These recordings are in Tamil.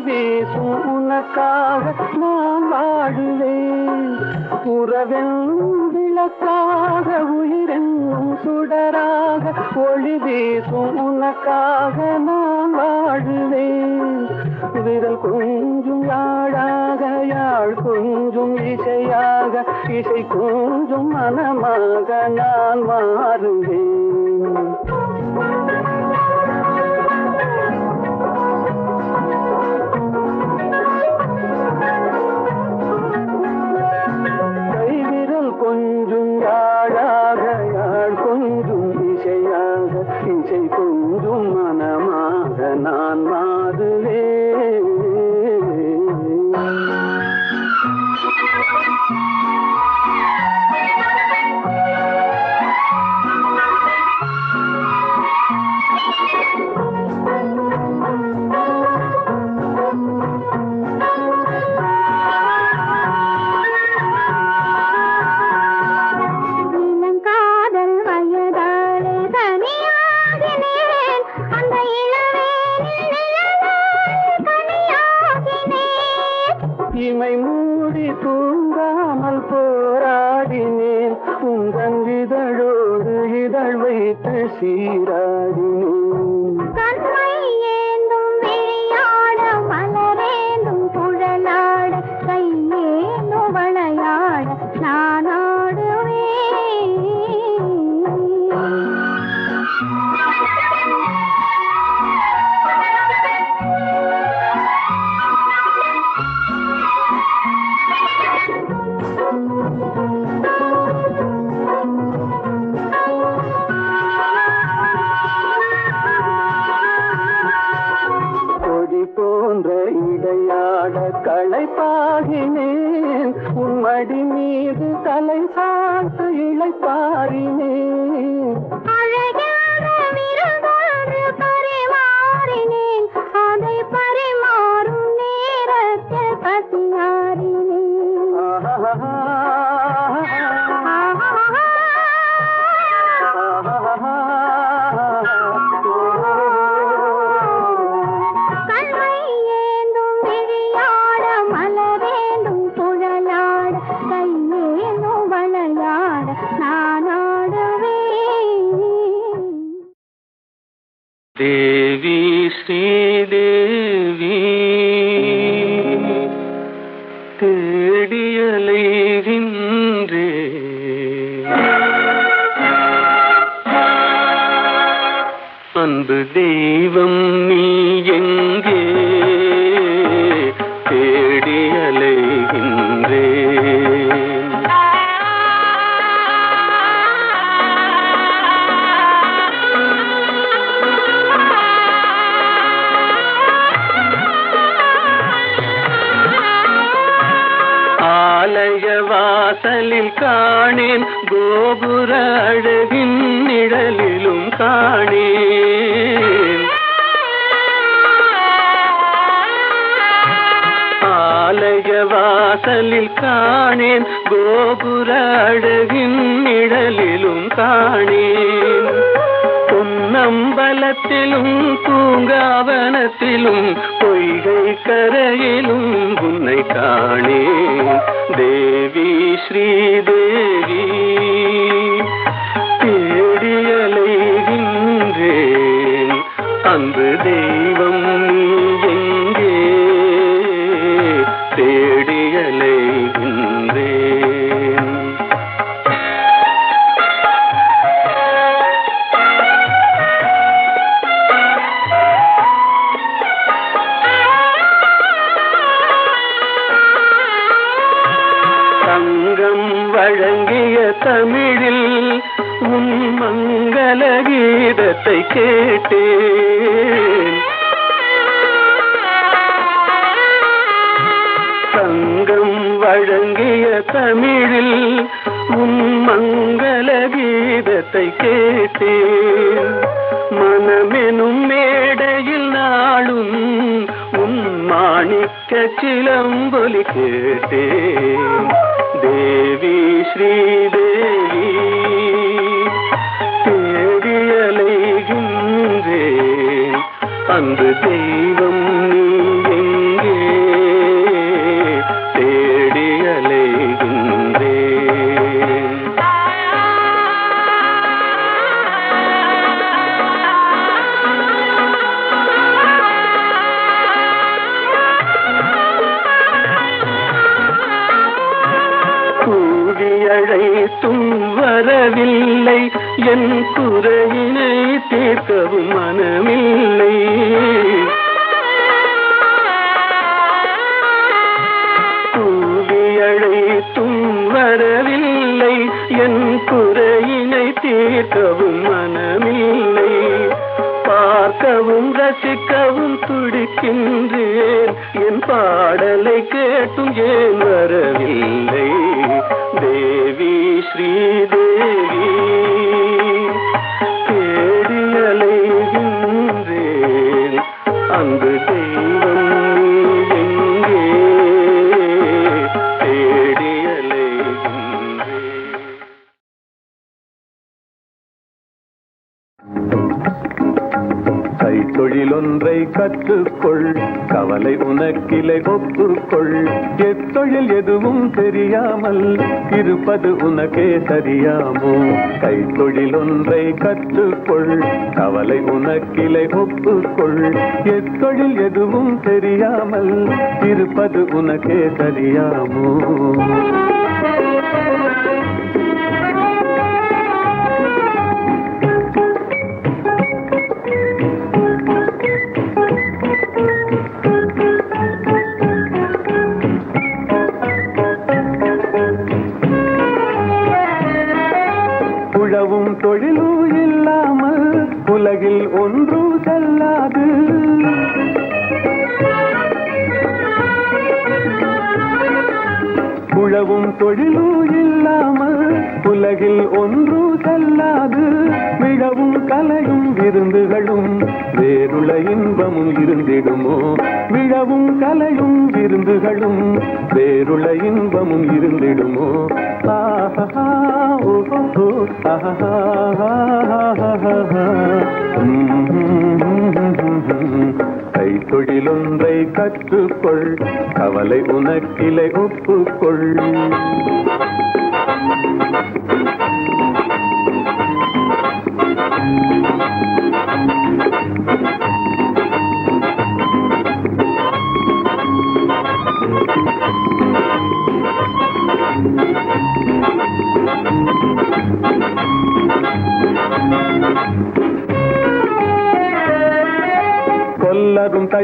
பேசும் உனக்காக நான் வாடுவேன். உறவென்னும் விளக்காக உயிரென்னும் சுடராக ஒளி பேசும் உனக்காக நான் வாடுவேன். விரல் கொஞ்சும் யாழாக யாழ் கொஞ்சும் இசையாக இசை கொஞ்சும் மனமாக நான் மாறுவேன் கொஞ்சும் யாழாக யாழ் கொஞ்சும் இசையாக இசை கொஞ்சும் மனமாக நான் மாதுவே தேவி ஸ்ரீதேவி தேடியலைகின்றேன். அன்பு தேவி தமிழில் உன் மங்கள கீதத்தை கேட்டேன். மனமெனும் மேடையில் நாளும் உன் மாணிக்க சிலம்பொலி கேட்டேன். தேவி ஸ்ரீதேவி தேடியலைகின்றேன் அன்பு தேவி அழைத்தும் வரவில்லை. என் குறையினை தீர்க்கவும் மனமில்லை. கூவியழைத்தும் வரவில்லை. என் குறையினை தீர்க்கவும் மனமில்லை. பார்க்கவும் ரசிக்கவும் துடிக்கின்றேன். என் பாடலை கேட்டும் ஏன் வரவில்லை? தேவி ஸ்ரீதேவி தேடியலைகின்றேன் தொழிலொன்றை கற்றுக்கொள். கவலை உனக்கிலை ஒப்புக்கொள். எத்தொழில் எதுவும் தெரியாமல் இருப்பது உனக்கே தெரியாமோ கைத்தொழிலொன்றை கற்றுக்கொள். கவலை உனக்கிலை ஒப்புக்கொள். எத்தொழில் எதுவும் தெரியாமல் இருப்பது உனக்கே தெரியாமோ உழவும் தொழிலும் இல்லாமல் உலகில் ஒன்று செல்லாது. உழவும் தொழிலும் இல்லாமல் உலகில் ஒன்று செல்லாது. மிகவும் கலையும் விருந்துகளும் வேறுள இன்பமும் இருந்திடுமோ? விழவும் கலையும் விருந்துகளும் வேறுள இன்பமும் இருந்திடுமோ? ஆஹா ஓஹோ கலை தொழிலொன்றை கற்றுக்கொள் கவலை உனக்கிளை ஒப்புக்கொள் Thank you.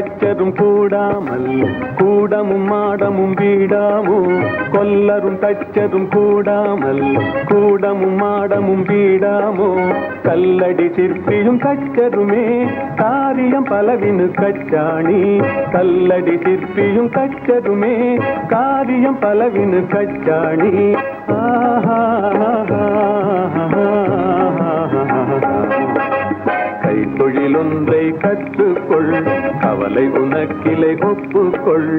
தச்சரும் கூடாமல் கூடமும் மாடமும் வீடாமோ? கொல்லரும் தச்சரும் கூடாமல் கூடமும் மாடமும் வீடாமோ? கல்லடி சிற்பியும் கச்சருமே காரியம் பலவினு கச்சாணி. கல்லடி சிற்பியும் கச்சருமே காரியம் பலவினு கச்சாணி. ஆஹா. கைத்தொழிலொன்றை கற்றுக்கொள் கவலை உனக்கிளை ஒப்புக்கொள்.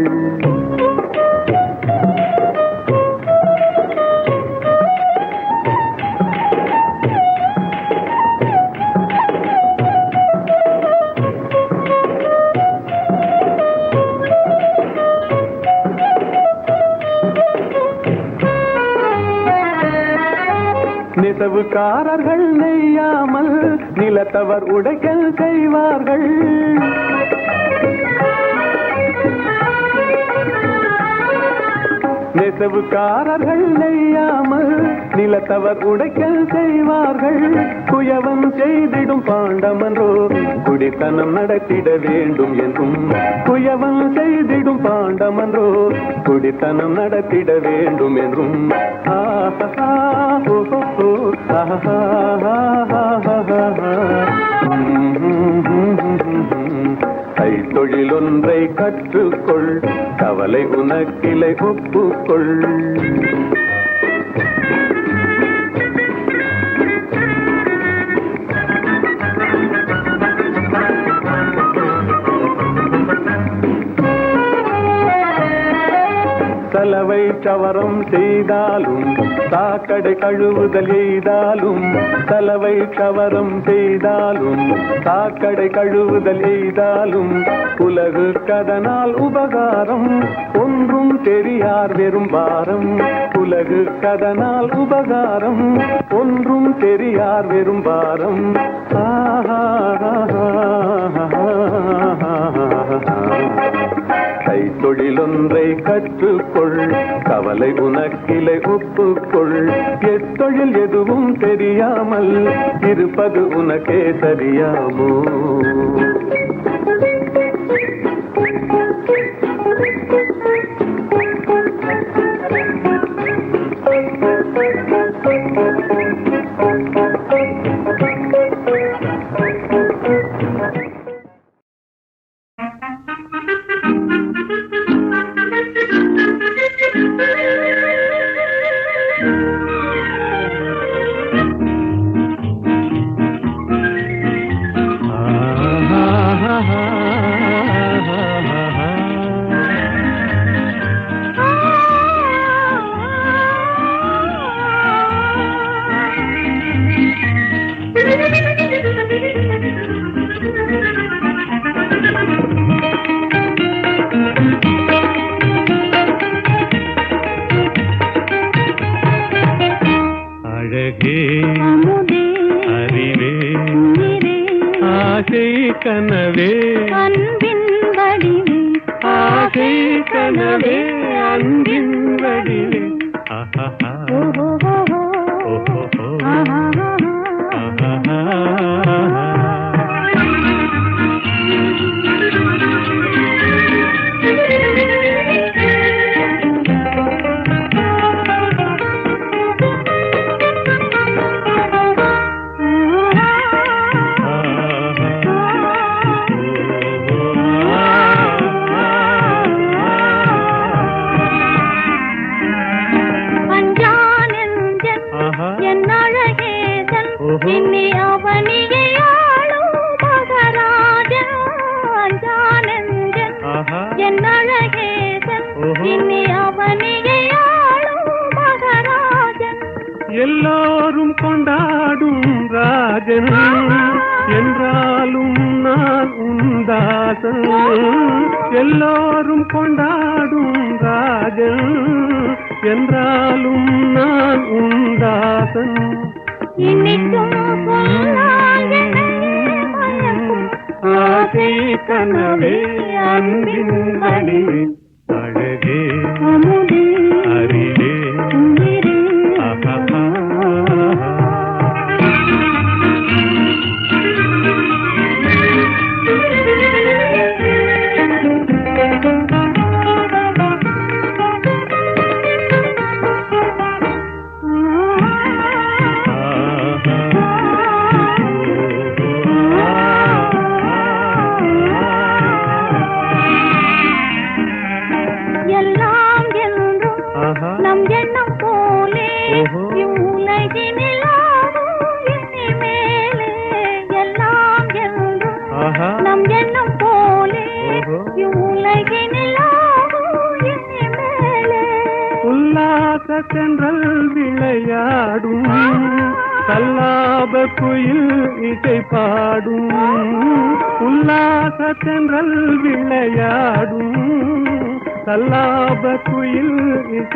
நிலத்தவர் உடைக்கல் செய்வார்கள். நெசவுக்காரர்கள் நெய்யாமல் நிலத்தவர் உடைக்கல் செய்வார்கள். குயவன் செய்திடும் பாண்டமன்றோ குடித்தனம் நடத்திட வேண்டும் என்றும். குயவன் செய்திடும் பாண்டமன்றோ குடித்தனம் நடத்திட வேண்டும் என்றும். ஆஹா ஓஹோ கற்றுக்கொள் கவலை உனக்கிளை ஒப்புக்கொள். சலவை சவரம் செய்தாலும் சாக்கடை கழுவுதல் எய்தாலும் சலவை சவரம் செய்தாலும் சாக்கடை கழுவுதல் எய்தாலும் உலகு கதனால் உபகாரம் ஒன்றும் தெரியார் வெறும் பாரம். உலகு கதனால் உபகாரம் ஒன்றும் தெரியார் வெறும் பாரம். ஆஹா. தொழிலொன்றை கற்றுக்கொள் கவலை உனக்கிலை ஒப்புக்கொள் எத்தொழில் எதுவும் தெரியாமல் இருப்பது உனக்கே சரியாமோ you. கனவே. அன்பின் வடிவே ஆசை கனவே அன்பின் வடிவே எல்லோரும் கொண்டாடும் ராஜன். என்றாலும் நான் உந்தாசன் எல்லோரும் கொண்டாடும் ராஜன். என்றாலும் நான் உந்தாசன் ஆசை கனவே அன்பின் வடிவே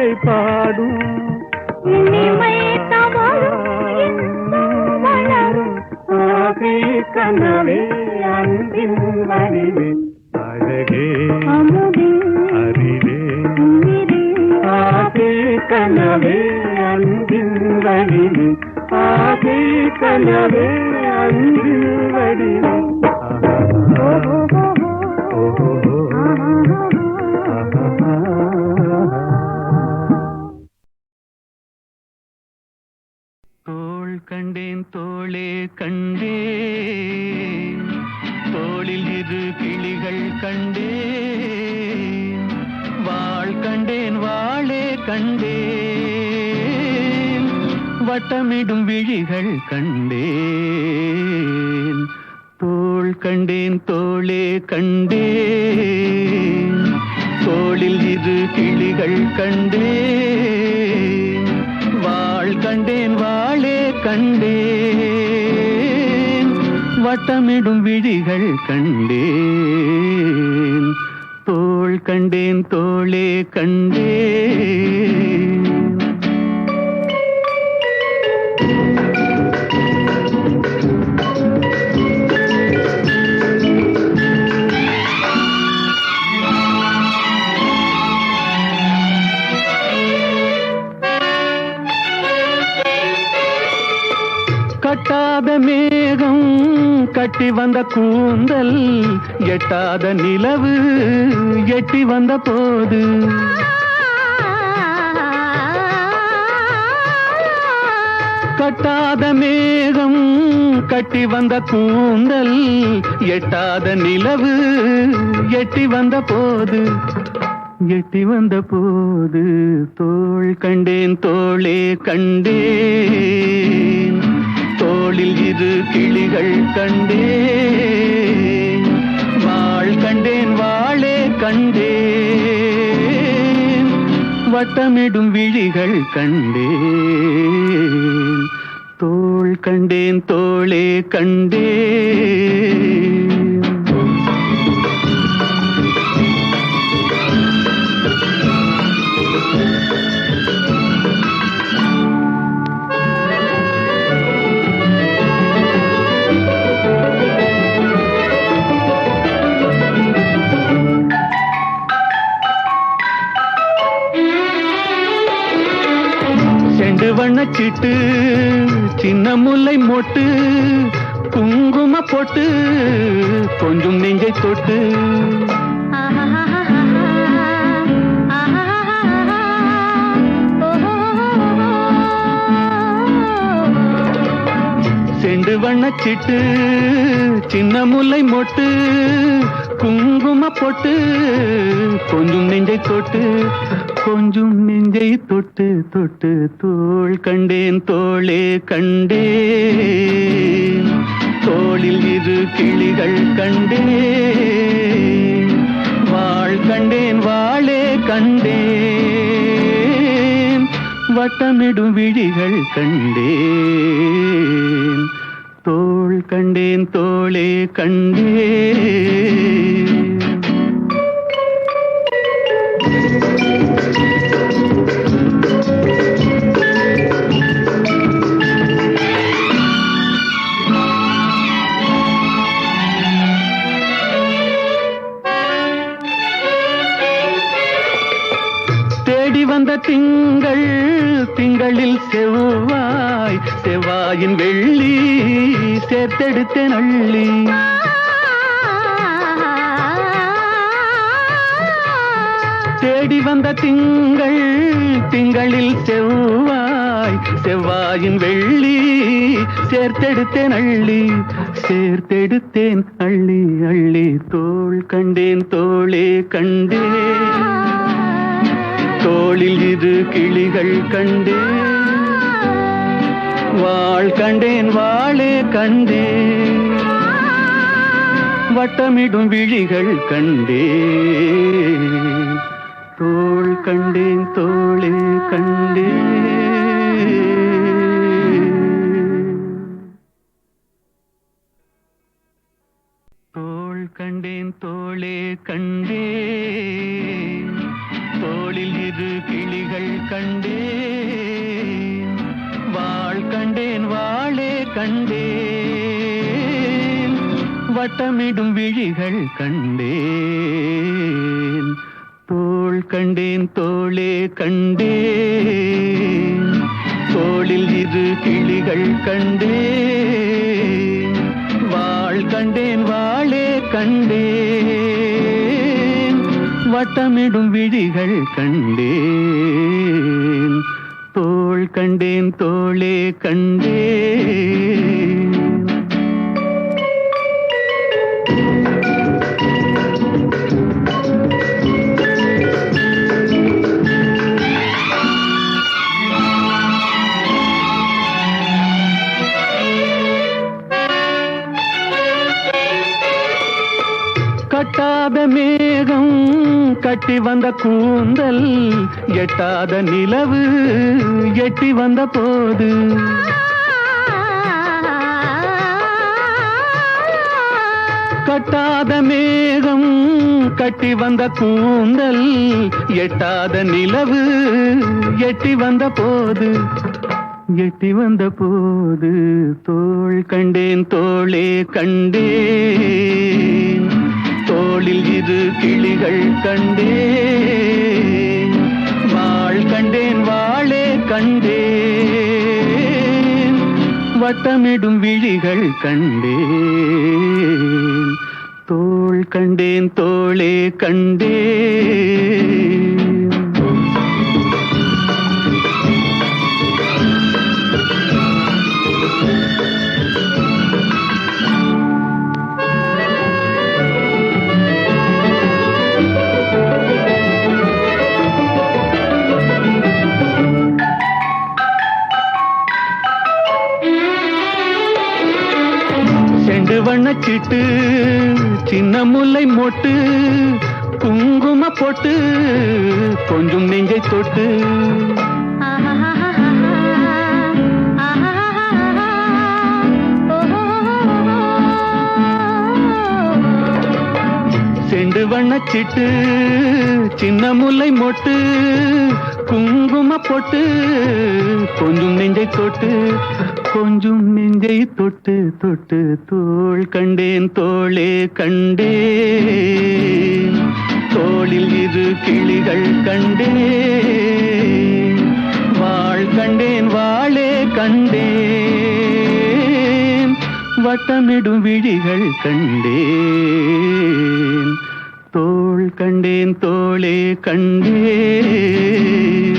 தமிழை பாடும் கனவே அன்பின் வடிவே அழகே அறிவே. ஆசே கனவே அன்பின் வடிவே ஆசே கனவே அன்பின் வடிவே கண்டே தோளில் இரு கிளிகள் கண்டே வாழ் கண்டேன் வாழே கண்டே வட்டமிடும் விழிகள் கண்டேன். தோள் கண்டேன் தோளே கண்டேன். தோளில் இரு கிளிகள் கண்டேன். வாழ் கண்டேன் வாழே கண்டேன். வட்டமிடும் விழிகள் கண்டேன். தோள் கண்டேன் தோளே கண்டேன். எட்டாத மேகம் கட்டி வந்த கூந்தல் எட்டாத நிலவு எட்டி வந்த போது. கட்டாத மேகம் கட்டி வந்த கூந்தல் எட்டாத நிலவு எட்டி வந்த போது. எட்டி வந்த போது தோள் கண்டேன் தோளே கண்டேன். தோளில் இரு கிளிகள் கண்டேன். வாழ் கண்டேன் வாளே கண்டேன். வட்டமிடும் விழிகள் கண்டேன். தோள் கண்டேன் தோளே கண்டேன். வண்ணச்சிட்டு சின்ன முல்லை மொட்டு குங்கும போட்டு கொஞ்சம் நெஞ்சை தொட்டு. செண்டு வண்ணச்சிட்டு சின்ன முல்லை மொட்டு குங்கும போட்டு கொஞ்சம் நெஞ்சை தொட்டு. கொஞ்சம் நெஞ்சை தொட்டு தொட்டு தோள் கண்டேன் தோளே கண்டேன் தோளில் இரு கிளிகள் கண்டேன் வாழ் கண்டேன் வாளே கண்டேன் வட்டமிடும் விழிகள் கண்டேன். தோள் கண்டேன் தோளே கண்டேன் திங்கள் திங்களில் செவ்வாய் செவ்வாயின் வெள்ளி சேர்த்தெடுத்த நள்ளி. தேடி வந்த திங்கள் திங்களில் செவ்வாய் செவ்வாயின் வெள்ளி சேர்த்தெடுத்தேன் அள்ளி சேர்த்தெடுத்தேன் அள்ளி அள்ளி தோள் கண்டேன் தோளே கண்டேன். தோளில் இரு கிளிகள் கண்டேன். வாழ் கண்டேன் வாழே கண்டேன். வட்டமிடும் விழிகள் கண்டேன். தோள் கண்டேன் தோளே கண்டேன். தோள் கண்டேன் தோளே கண்டேன். வட்டமிடும் விழிகள் கண்டேன். தோள் கண்டேன் தோளே கண்டேன். தோளில் இரு கிளிகள் கண்டேன். வாழ் கண்டேன் வாளே கண்டேன். வட்டமிடும் விழிகள் கண்டேன். தோள் கண்டேன் தோளே கண்டேன். மேகம் கட்டி வந்த கூந்தல் எட்டாத நிலவு எட்டி வந்த போது. கட்டாத மேகம் கட்டி வந்த கூந்தல் எட்டாத நிலவு எட்டி வந்த போது. எட்டி வந்த போது தோள் கண்டேன் தோளே கண்டே. தோளில் இரு கிளிகள் கண்டேன். வாழ் கண்டேன் வாழே கண்டேன். வட்டமிடும் விழிகள் கண்டேன். தோள் கண்டேன் தோளே கண்டேன். வண்ணச்சிட்டு சின்ன முல்லை மொட்டு குங்கும போட்டு கொஞ்சம் நெஞ்சை தொட்டு. செண்டு வண்ணச்சிட்டு சின்ன முல்லை மொட்டு குங்கும போட்டு கொஞ்சம் நெஞ்சை தொட்டு. கொஞ்சம் நெஞ்சை தொட்டு தொட்டு தோள் கண்டேன் தோளே கண்டேன். தோளில் இரு கிளிகள் கண்டேன். வாழ் கண்டேன் வாளே கண்டேன். வட்டமிடும் விழிகள் கண்டேன். தோள் கண்டேன் தோளே கண்டேன்.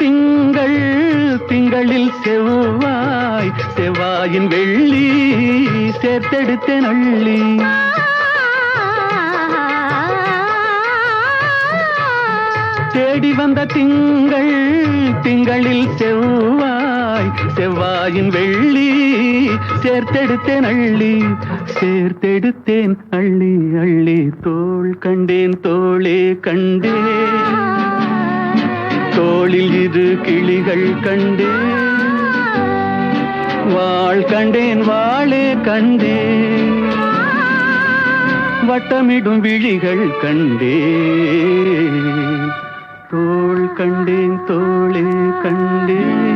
திங்கள் திங்களில் செவ்வாய் செவ்வாயின் வெள்ளி சேர்த்தெடுத்த நள்ளி. தேடி வந்த திங்கள் திங்களில் செவ்வாய் செவ்வாயின் வெள்ளி சேர்த்தெடுத்தேன் அள்ளி சேர்த்தெடுத்தேன் அள்ளி அள்ளி தோல் கண்டேன் தோளே கண்டேன். தோளில் இரு கிளிகள் கண்டேன். வாழ் கண்டேன் வாழே கண்டேன். வட்டமிடும் விழிகள் கண்டேன். தோள் கண்டேன் தோளே கண்டேன்.